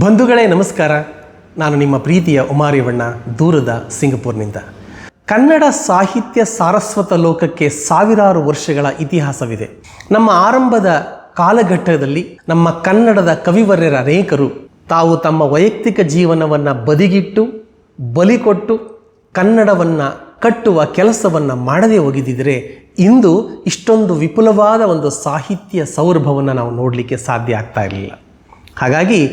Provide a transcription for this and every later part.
ಬಂಧುಗಳೇ, ನಮಸ್ಕಾರ. ನಾನು ನಿಮ್ಮ ಪ್ರೀತಿಯ ಉಮಾರಿವಣ್ಣ ದೂರದ ಸಿಂಗಪುರ್ನಿಂದ. ಕನ್ನಡ ಸಾಹಿತ್ಯ ಸಾರಸ್ವತ ಲೋಕಕ್ಕೆ ಸಾವಿರಾರು ವರ್ಷಗಳ ಇತಿಹಾಸವಿದೆ. ನಮ್ಮ ಆರಂಭದ ಕಾಲಘಟ್ಟದಲ್ಲಿ ನಮ್ಮ ಕನ್ನಡದ ಕವಿವರ್ಯರ ಅನೇಕರು ತಾವು ತಮ್ಮ ವೈಯಕ್ತಿಕ ಜೀವನವನ್ನು ಬದಿಗಿಟ್ಟು, ಬಲಿ ಕೊಟ್ಟು, ಕನ್ನಡವನ್ನು ಕಟ್ಟುವ ಕೆಲಸವನ್ನು ಮಾಡದೇ ಹೋಗಿದ್ದಿದ್ರೆ ಇಂದು ಇಷ್ಟೊಂದು ವಿಪುಲವಾದ ಒಂದು ಸಾಹಿತ್ಯ ಸೌರಭವನ್ನು ನಾವು ನೋಡಲಿಕ್ಕೆ ಸಾಧ್ಯ ಆಗ್ತಾ ಇರಲಿಲ್ಲ. ಹಾಗಾಗಿ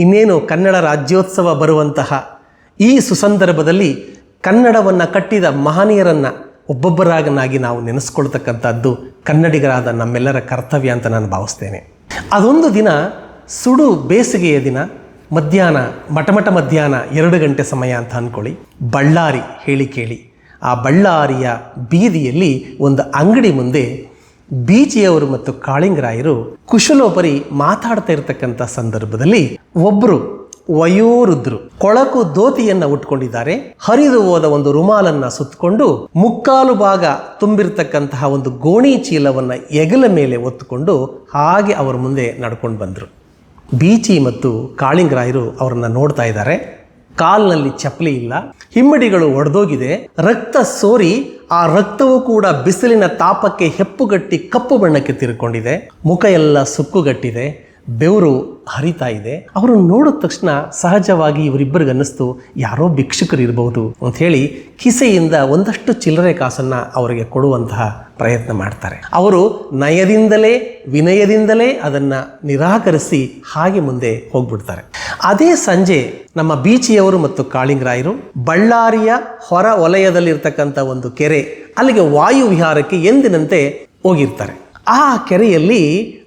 ಇನ್ನೇನು ಕನ್ನಡ ರಾಜ್ಯೋತ್ಸವ ಬರುವಂತಹ ಈ ಸುಸಂದರ್ಭದಲ್ಲಿ ಕನ್ನಡವನ್ನು ಕಟ್ಟಿದ ಮಹನೀಯರನ್ನು ಒಬ್ಬೊಬ್ಬರಾಗನಾಗಿ ನಾವು ನೆನೆಸ್ಕೊಳ್ತಕ್ಕಂಥದ್ದು ಕನ್ನಡಿಗರಾದ ನಮ್ಮೆಲ್ಲರ ಕರ್ತವ್ಯ ಅಂತ ನಾನು ಭಾವಿಸ್ತೇನೆ. ಅದೊಂದು ದಿನ ಸುಡು ಬೇಸಿಗೆಯ ದಿನ, ಮಧ್ಯಾಹ್ನ ಮಟಮಟ ಮಧ್ಯಾಹ್ನ ಎರಡು ಗಂಟೆ ಸಮಯ ಅಂತ ಅಂದ್ಕೊಳ್ಳಿ. ಬಳ್ಳಾರಿ ಹೇಳಿ ಕೇಳಿ. ಆ ಬಳ್ಳಾರಿಯ ಬೀದಿಯಲ್ಲಿ ಒಂದು ಅಂಗಡಿ ಮುಂದೆ ಬೀಚಿಯವರು ಮತ್ತು ಕಾಳಿಂಗರಾಯರು ಕುಶಲೋಪರಿ ಮಾತಾಡ್ತಾ ಇರತಕ್ಕಂಥ ಸಂದರ್ಭದಲ್ಲಿ ಒಬ್ಬರು ವಯೋವೃದ್ಧರು ಕೊಳಕು ಧೋತಿಯನ್ನ ಉಟ್ಕೊಂಡಿದ್ದಾರೆ. ಹರಿದು ಹೋದ ಒಂದು ರುಮಾಲನ್ನ ಸುತ್ತಕೊಂಡು ಮುಕ್ಕಾಲು ಭಾಗ ತುಂಬಿರ್ತಕ್ಕಂತಹ ಒಂದು ಗೋಣಿ ಚೀಲವನ್ನ ಎಗಲ ಮೇಲೆ ಒತ್ತುಕೊಂಡು ಹಾಗೆ ಅವರ ಮುಂದೆ ನಡ್ಕೊಂಡು ಬಂದರು. ಬೀಚಿ ಮತ್ತು ಕಾಳಿಂಗರಾಯರು ಅವರನ್ನ ನೋಡ್ತಾ ಇದ್ದಾರೆ. ಕಾಲ್ನಲ್ಲಿ ಚಪ್ಪಲಿ ಇಲ್ಲ. ಹಿಮ್ಮಡಿಗಳು ಒಡೆದೋಗಿದೆ. ರಕ್ತ ಸೋರಿ ಆ ರಕ್ತವೂ ಕೂಡ ಬಿಸಿಲಿನ ತಾಪಕ್ಕೆ ಹೆಪ್ಪುಗಟ್ಟಿ ಕಪ್ಪು ಬಣ್ಣಕ್ಕೆ ತಿರುಕೊಂಡಿದೆ. ಮುಖ ಎಲ್ಲ ಸುಕ್ಕುಗಟ್ಟಿದೆ. ಬೆವರು ಹರಿತಾ ಇದೆ. ಅವರು ನೋಡಿದ ತಕ್ಷಣ ಸಹಜವಾಗಿ ಇವರಿಬ್ಬರಿಗೆ ಅನ್ನಿಸ್ತು ಯಾರೋ ಭಿಕ್ಷುಕರು ಇರಬಹುದು ಅಂತ ಹೇಳಿ ಕಿಸೆಯಿಂದ ಒಂದಷ್ಟು ಚಿಲ್ಲರೆ ಕಾಸನ್ನ ಅವರಿಗೆ ಕೊಡುವಂತಹ ಪ್ರಯತ್ನ ಮಾಡ್ತಾರೆ. ಅವರು ನಯದಿಂದಲೇ, ವಿನಯದಿಂದಲೇ ಅದನ್ನ ನಿರಾಕರಿಸಿ ಹಾಗೆ ಮುಂದೆ ಹೋಗ್ಬಿಡ್ತಾರೆ. ಅದೇ ಸಂಜೆ ನಮ್ಮ ಬೀಚಿಯವರು ಮತ್ತು ಕಾಳಿಂಗರಾಯರು ಬಳ್ಳಾರಿಯ ಹೊರ ವಲಯದಲ್ಲಿರ್ತಕ್ಕಂಥ ಒಂದು ಕೆರೆ, ಅಲ್ಲಿಗೆ ವಾಯು ವಿಹಾರಕ್ಕೆ ಎಂದಿನಂತೆ ಹೋಗಿರ್ತಾರೆ. ಆ ಕೆರೆಯಲ್ಲಿ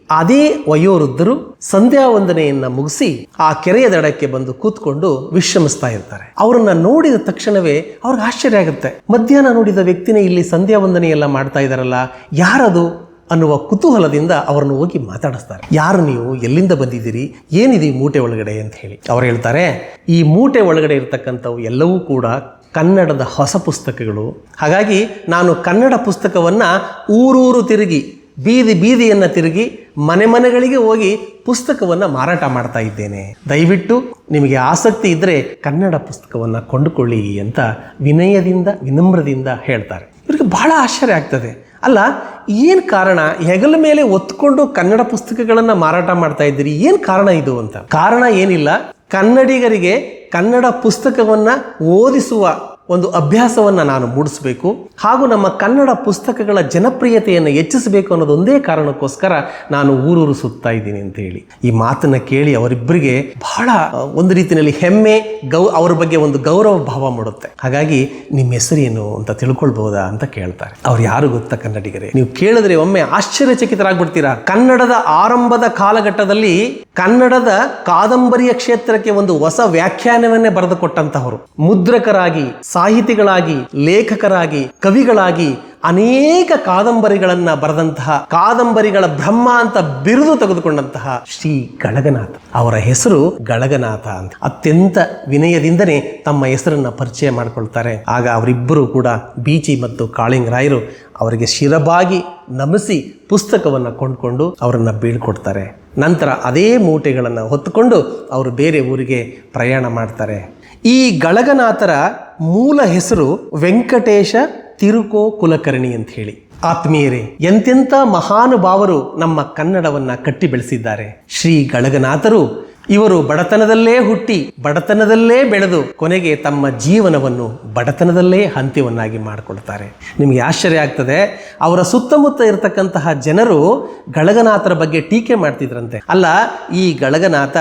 ಅದೇ ವಯೋವೃದ್ಧರು ಸಂಧ್ಯಾ ವಂದನೆಯನ್ನ ಮುಗಿಸಿ ಆ ಕೆರೆಯ ದಡಕ್ಕೆ ಬಂದು ಕೂತ್ಕೊಂಡು ವಿಶ್ರಮಿಸ್ತಾ ಇರ್ತಾರೆ. ಅವರನ್ನ ನೋಡಿದ ತಕ್ಷಣವೇ ಅವ್ರಿಗೆ ಆಶ್ಚರ್ಯ ಆಗುತ್ತೆ. ಮಧ್ಯಾಹ್ನ ನೋಡಿದ ವ್ಯಕ್ತಿನೇ ಇಲ್ಲಿ ಸಂಧ್ಯಾ ವಂದನೆಯೆಲ್ಲ ಮಾಡ್ತಾ ಇದ್ದಾರಲ್ಲ, ಯಾರದು? ಅನ್ನುವ ಕುತೂಹಲದಿಂದ ಅವರನ್ನು ಹೋಗಿ ಮಾತಾಡಿಸ್ತಾರೆ. ಯಾರು ನೀವು? ಎಲ್ಲಿಂದ ಬಂದಿದ್ದೀರಿ? ಏನಿದೆ ಈ ಮೂಟೆ ಒಳಗಡೆ ಅಂತ ಹೇಳಿ. ಅವ್ರು ಹೇಳ್ತಾರೆ, ಈ ಮೂಟೆ ಒಳಗಡೆ ಇರತಕ್ಕಂಥವು ಎಲ್ಲವೂ ಕೂಡ ಕನ್ನಡದ ಹೊಸ ಪುಸ್ತಕಗಳು. ಹಾಗಾಗಿ ನಾನು ಕನ್ನಡ ಪುಸ್ತಕವನ್ನು ಊರೂರು ತಿರುಗಿ, ಬೀದಿ ಬೀದಿಯನ್ನು ತಿರುಗಿ, ಮನೆ ಮನೆಗಳಿಗೆ ಹೋಗಿ ಪುಸ್ತಕವನ್ನು ಮಾರಾಟ ಮಾಡ್ತಾ ಇದ್ದೇನೆ. ದಯವಿಟ್ಟು ನಿಮಗೆ ಆಸಕ್ತಿ ಇದ್ದರೆ ಕನ್ನಡ ಪುಸ್ತಕವನ್ನು ಕೊಂಡುಕೊಳ್ಳಿ ಅಂತ ವಿನಯದಿಂದ, ವಿನಮ್ರದಿಂದ ಹೇಳ್ತಾರೆ. ಇವರಿಗೆ ಬಹಳ ಆಶ್ಚರ್ಯ ಆಗ್ತದೆ. ಅಲ್ಲ, ಏನು ಕಾರಣ? ಹೆಗಲ ಮೇಲೆ ಒತ್ಕೊಂಡು ಕನ್ನಡ ಪುಸ್ತಕಗಳನ್ನು ಮಾರಾಟ ಮಾಡ್ತಾ ಇದ್ದೀರಿ. ಏನು ಕಾರಣ ಇದು ಅಂತ? ಕಾರಣ ಏನಿಲ್ಲ. ಕನ್ನಡಿಗರಿಗೆ ಕನ್ನಡ ಪುಸ್ತಕವನ್ನು ಓದಿಸುವ ಒಂದು ಅಭ್ಯಾಸವನ್ನು ನಾನು ಮೂಡಿಸಬೇಕು ಹಾಗೂ ನಮ್ಮ ಕನ್ನಡ ಪುಸ್ತಕಗಳ ಜನಪ್ರಿಯತೆಯನ್ನು ಹೆಚ್ಚಿಸಬೇಕು ಅನ್ನೋದೊಂದೇ ಕಾರಣಕ್ಕೋಸ್ಕರ ನಾನು ಊರೂರು ಸುತ್ತಾ ಇದ್ದೀನಿ ಅಂತ ಹೇಳಿ. ಈ ಮಾತನ್ನ ಕೇಳಿ ಅವರಿಬ್ಬರಿಗೆ ಬಹಳ ಒಂದು ರೀತಿಯಲ್ಲಿ ಹೆಮ್ಮೆ, ಗೌ, ಅವರ ಬಗ್ಗೆ ಒಂದು ಗೌರವ ಭಾವ ಮೂಡುತ್ತೆ. ಹಾಗಾಗಿ ನಿಮ್ಮ ಹೆಸರೇನು ಅಂತ ತಿಳ್ಕೊಳ್ಬಹುದಾ ಅಂತ ಕೇಳ್ತಾರೆ. ಅವ್ರು ಯಾರು ಗೊತ್ತಾ ಕನ್ನಡಿಗರೇ? ನೀವು ಕೇಳಿದ್ರೆ ಒಮ್ಮೆ ಆಶ್ಚರ್ಯಚಕಿತರಾಗ್ಬಿಡ್ತೀರಾ. ಕನ್ನಡದ ಆರಂಭದ ಕಾಲಘಟ್ಟದಲ್ಲಿ ಕನ್ನಡದ ಕಾದಂಬರಿಯ ಕ್ಷೇತ್ರಕ್ಕೆ ಒಂದು ಹೊಸ ವ್ಯಾಖ್ಯಾನವನ್ನೇ ಬರೆದುಕೊಟ್ಟಂತಹವರು. ಮುದ್ರಕರಾಗಿ ಸಾಹಿತಿಗಳಾಗಿ ಲೇಖಕರಾಗಿ ಕವಿಗಳಾಗಿ ಅನೇಕ ಕಾದಂಬರಿಗಳನ್ನು ಬರೆದಂತಹ, ಕಾದಂಬರಿಗಳ ಬ್ರಹ್ಮ ಅಂತ ಬಿರುದು ತೆಗೆದುಕೊಂಡಂತಹ ಶ್ರೀ ಗಳಗನಾಥ. ಅವರ ಹೆಸರು ಗಳಗನಾಥ ಅಂತ. ಅತ್ಯಂತ ವಿನಯದಿಂದನೇ ತಮ್ಮ ಹೆಸರನ್ನು ಪರಿಚಯ ಮಾಡಿಕೊಳ್ತಾರೆ. ಆಗ ಅವರಿಬ್ಬರು ಕೂಡ ಬೀಚಿ ಮತ್ತು ಕಾಳಿಂಗರಾಯರು ಅವರಿಗೆ ಶಿರಬಾಗಿ ನಮಿಸಿ ಪುಸ್ತಕವನ್ನು ಕೊಂಡ್ಕೊಂಡು ಅವರನ್ನು ಬೀಳ್ಕೊಡ್ತಾರೆ. ನಂತರ ಅದೇ ಮೂಟೆಗಳನ್ನು ಹೊತ್ತುಕೊಂಡು ಅವರು ಬೇರೆ ಊರಿಗೆ ಪ್ರಯಾಣ ಮಾಡ್ತಾರೆ. ಈ ಗಳಗನಾಥರ ಮೂಲ ಹೆಸರು ವೆಂಕಟೇಶ ತಿರುಕೋ ಕುಲಕರ್ಣಿ ಅಂತ ಹೇಳಿ. ಆತ್ಮೀಯರೇ ಎಂತೆಂಥ ಮಹಾನುಭಾವರು ನಮ್ಮ ಕನ್ನಡವನ್ನ ಕಟ್ಟಿ ಬೆಳೆಸಿದ್ದಾರೆ ಶ್ರೀ ಗಳಗನಾಥರು ಇವರು ಬಡತನದಲ್ಲೇ ಹುಟ್ಟಿ, ಬಡತನದಲ್ಲೇ ಬೆಳೆದು ಕೊನೆಗೆ ತಮ್ಮ ಜೀವನವನ್ನು ಬಡತನದಲ್ಲೇ ಅಂತ್ಯವನ್ನಾಗಿ ಮಾಡಿಕೊಳ್ತಾರೆ. ನಿಮಗೆ ಆಶ್ಚರ್ಯ ಆಗ್ತದೆ, ಅವರ ಸುತ್ತಮುತ್ತ ಇರತಕ್ಕಂತಹ ಜನರು ಗಳಗನಾಥರ ಬಗ್ಗೆ ಟೀಕೆ ಮಾಡ್ತಿದ್ರಂತೆ. ಅಲ್ಲ, ಈ ಗಳಗನಾಥ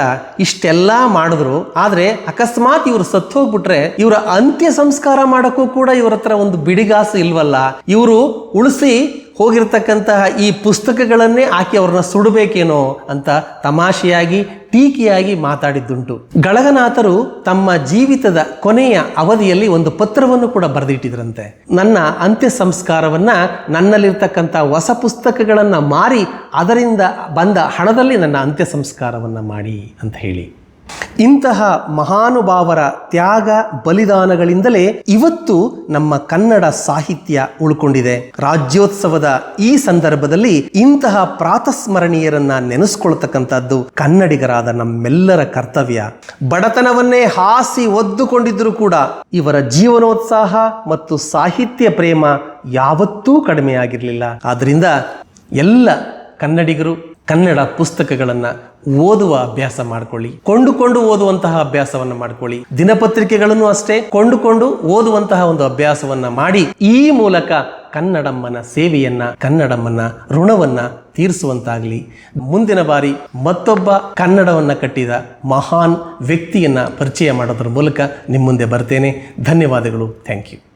ಇಷ್ಟೆಲ್ಲ ಮಾಡಿದ್ರು, ಆದರೆ ಅಕಸ್ಮಾತ್ ಇವರು ಸತ್ತು ಹೋಗ್ಬಿಟ್ರೆ ಇವರ ಅಂತ್ಯ ಸಂಸ್ಕಾರ ಮಾಡೋಕ್ಕೂ ಕೂಡ ಇವರ ಹತ್ರ ಒಂದು ಬಿಡಿಗಾಸು ಇಲ್ವಲ್ಲ? ಇವರು ಉಳಿಸಿ ಹೋಗಿರ್ತಕ್ಕಂತಹ ಈ ಪುಸ್ತಕಗಳನ್ನೇ ಆಕೆ ಅವ್ರನ್ನ ಸುಡಬೇಕೇನೋ ಅಂತ ತಮಾಷೆಯಾಗಿ, ಟೀಕೆಯಾಗಿ ಮಾತಾಡಿದ್ದುಂಟು. ಗಳಗನಾಥರು ತಮ್ಮ ಜೀವಿತದ ಕೊನೆಯ ಅವಧಿಯಲ್ಲಿ ಒಂದು ಪತ್ರವನ್ನು ಕೂಡ ಬರೆದಿಟ್ಟಿದ್ರಂತೆ. ನನ್ನ ಅಂತ್ಯ ಸಂಸ್ಕಾರವನ್ನ, ನನ್ನಲ್ಲಿರ್ತಕ್ಕಂಥ ಹೊಸ ಪುಸ್ತಕಗಳನ್ನು ಮಾರಿ, ಅದರಿಂದ ಬಂದ ಹಣದಲ್ಲಿ ನನ್ನ ಅಂತ್ಯ ಸಂಸ್ಕಾರವನ್ನ ಮಾಡಿ ಅಂತ ಹೇಳಿ. ಇಂತಹ ಮಹಾನುಭಾವರ ತ್ಯಾಗ ಬಲಿದಾನಗಳಿಂದಲೇ ಇವತ್ತು ನಮ್ಮ ಕನ್ನಡ ಸಾಹಿತ್ಯ ಉಳ್ಕೊಂಡಿದೆ. ರಾಜ್ಯೋತ್ಸವದ ಈ ಸಂದರ್ಭದಲ್ಲಿ ಇಂತಹ ಪ್ರಾತಸ್ಮರಣೀಯರನ್ನ ನೆನೆಸ್ಕೊಳ್ತಕ್ಕಂಥದ್ದು ಕನ್ನಡಿಗರಾದ ನಮ್ಮೆಲ್ಲರ ಕರ್ತವ್ಯ. ಬಡತನವನ್ನೇ ಹಾಸಿ ಒದ್ದುಕೊಂಡಿದ್ರೂ ಕೂಡ ಇವರ ಜೀವನೋತ್ಸಾಹ ಮತ್ತು ಸಾಹಿತ್ಯ ಪ್ರೇಮ ಯಾವತ್ತೂ ಕಡಿಮೆಯಾಗಿರಲಿಲ್ಲ. ಆದ್ರಿಂದ ಎಲ್ಲ ಕನ್ನಡಿಗರು ಕನ್ನಡ ಪುಸ್ತಕಗಳನ್ನು ಓದುವ ಅಭ್ಯಾಸ ಮಾಡ್ಕೊಳ್ಳಿ. ಕೊಂಡುಕೊಂಡು ಓದುವಂತಹ ಅಭ್ಯಾಸವನ್ನ ಮಾಡ್ಕೊಳ್ಳಿ. ದಿನಪತ್ರಿಕೆಗಳನ್ನು ಅಷ್ಟೇ ಕೊಂಡುಕೊಂಡು ಓದುವಂತಹ ಒಂದು ಅಭ್ಯಾಸವನ್ನ ಮಾಡಿ ಈ ಮೂಲಕ ಕನ್ನಡಮ್ಮನ ಸೇವೆಯನ್ನ ಕನ್ನಡಮ್ಮನ ಋಣವನ್ನ ತೀರಿಸುವಂತಾಗಲಿ. ಮುಂದಿನ ಬಾರಿ ಮತ್ತೊಬ್ಬ ಕನ್ನಡವನ್ನ ಕಟ್ಟಿದ ಮಹಾನ್ ವ್ಯಕ್ತಿಯನ್ನ ಪರಿಚಯ ಮಾಡೋದ್ರ ಮೂಲಕ ನಿಮ್ಮ ಮುಂದೆ ಬರ್ತೇನೆ. ಧನ್ಯವಾದಗಳು. Thank you.